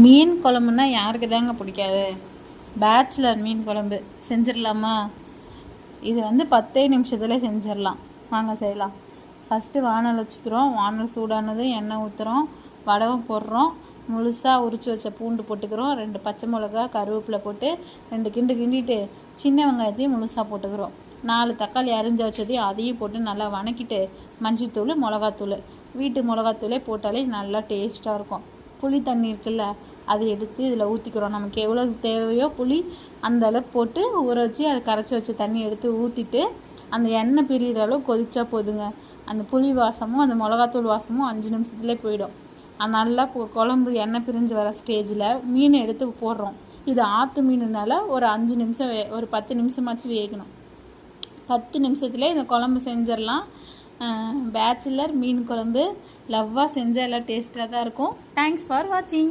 மீன் குழம்புனா யாருக்கு தாங்க பிடிக்காது? பேச்சுலர் மீன் குழம்பு. செஞ்சிடலாமா? இது வந்து பத்தே நிமிஷத்தில் செஞ்சிடலாம். வாங்க செய்யலாம். ஃபஸ்ட்டு வானல் வச்சுக்கிறோம். வானல் சூடானதும் எண்ணெய் ஊற்றுறோம் வடகம் போடுறோம். முழுசாக உரிச்சு வச்ச பூண்டு போட்டுக்கிறோம். ரெண்டு பச்சை மிளகா கருவேப்பிலை போட்டு ரெண்டு கிண்டு கிண்டிட்டு சின்ன வெங்காயத்தையும் முழுசாக போட்டுக்கிறோம். நாலு தக்காளி அரிஞ்சு வச்சதையும் அதையும் போட்டு நல்லா வணக்கிட்டு மஞ்சத்தூள் மிளகாத்தூள். வீட்டு மிளகாத்தூளே போட்டாலே நல்லா டேஸ்ட்டாக இருக்கும். புளி தண்ணி இருக்குல்ல அதை எடுத்து இதில் ஊற்றிக்கிறோம் நமக்கு எவ்வளோ தேவையோ புளி அந்த அளவுக்கு போட்டு ஊற வச்சு அதை கரைச்சி வச்ச தண்ணி எடுத்து ஊற்றிட்டு அந்த எண்ணெய் பிரியிற அளவு கொதிச்சா போதுங்க. அந்த புளி வாசமும் அந்த மிளகாத்தூள் வாசமும் அஞ்சு நிமிஷத்துலேயே போயிடும். நல்லா குழம்பு எண்ணெய் பிரிஞ்சு வர ஸ்டேஜில் மீனை எடுத்து போடுறோம். இது ஆற்று மீனுனால ஒரு அஞ்சு நிமிஷம் வே ஒரு பத்து நிமிஷமாச்சும் வேகணும். பத்து நிமிஷத்துலேயே இந்த குழம்பு செஞ்சிடலாம். பேச்சுலர் மீன் குழம்பு. லவ்வாக செஞ்சால் எல்லாம் டேஸ்ட்டாக தான் இருக்கும். தேங்க்ஸ் ஃபார் வாட்சிங்